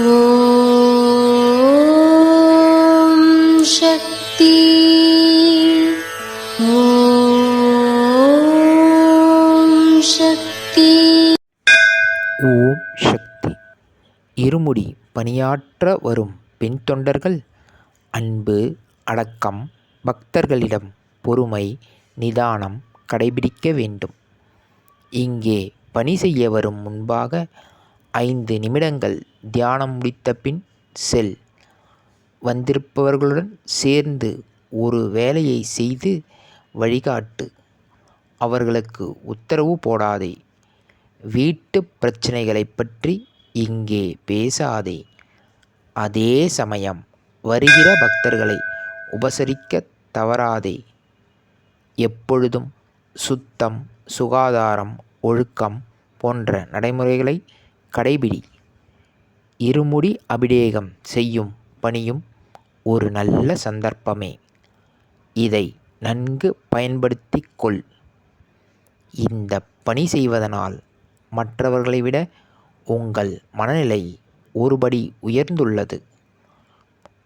ॐ शक्ति ॐ शक्ति ஓம் சக்தி இருமுடி பணியாற்ற வரும் பெண் தொண்டர்கள் அன்பு அடக்கம் பக்தர்களிடம் பொறுமை நிதானம் கடைபிடிக்க வேண்டும் இங்கே பணி செய்ய வரும் முன்பாக ஐந்து நிமிடங்கள் தியானம் முடித்த பின் செல். வந்திருப்பவர்களுடன் சேர்ந்து ஒரு வேலையை செய்து வழிகாட்டு. அவர்களுக்கு உத்தரவு போடாதே. வீட்டு பிரச்சனைகளைப் பற்றி இங்கே பேசாதே. அதே சமயம் வருகிற பக்தர்களை உபசரிக்க தவறாதே. எப்பொழுதும் சுத்தம் சுகாதாரம் ஒழுக்கம் போன்ற நடைமுறைகளை கடைபிடி. இருமுடி அபிடேகம் செய்யும் பணியும் ஒரு நல்ல சந்தர்ப்பமே. இதை நன்கு பயன்படுத்திக் கொள் இந்த பணி செய்வதனால் மற்றவர்களை விட உங்கள் மனநிலை ஒருபடி உயர்ந்துள்ளது.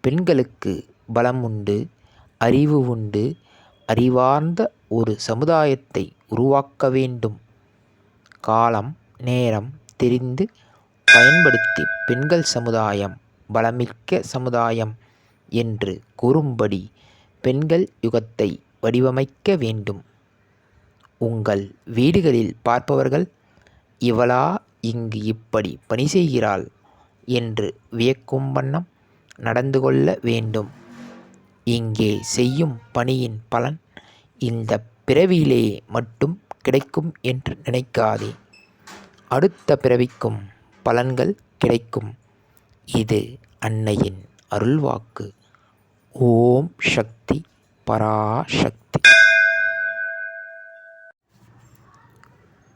பெண்களுக்கு பலம் உண்டு அறிவு உண்டு அறிவார்ந்த ஒரு சமுதாயத்தை உருவாக்க வேண்டும். காலம் நேரம் தெரிந்து பயன்படுத்தி பெண்கள் சமுதாயம் பலமிக்க சமுதாயம் என்று கூறும்படி பெண்கள் யுகத்தை வடிவமைக்க வேண்டும். உங்கள் வீடுகளில் பார்ப்பவர்கள் இவளா இங்கு இப்படி பணி செய்கிறாள் என்று வியக்கும் வண்ணம் நடந்து கொள்ள வேண்டும். இங்கே செய்யும் பணியின் பலன் இந்த பிறவியிலே மட்டும் கிடைக்கும் என்று நினைக்காதே. அடுத்த பிறவிக்கும் பலன்கள் கிடைக்கும். இது அன்னையின் அருள்வாக்கு. ஓம் சக்தி பராசக்தி.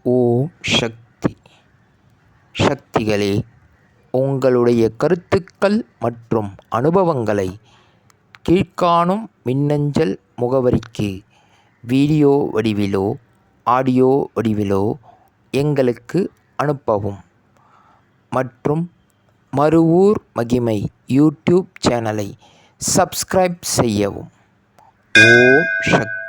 ஓம் சக்தி. சக்திகளே உங்களுடைய கருத்துக்கள் மற்றும் அனுபவங்களை கீழ்காணும் மின்னஞ்சல் முகவரிக்கு வீடியோ வடிவிலோ ஆடியோ வடிவிலோ எங்களுக்கு அனுப்பவும். மற்றும் மறுவூர் மகிமை யூடியூப் சேனலை சப்ஸ்கிரைப் செய்யவும். ஓம் சக்தி.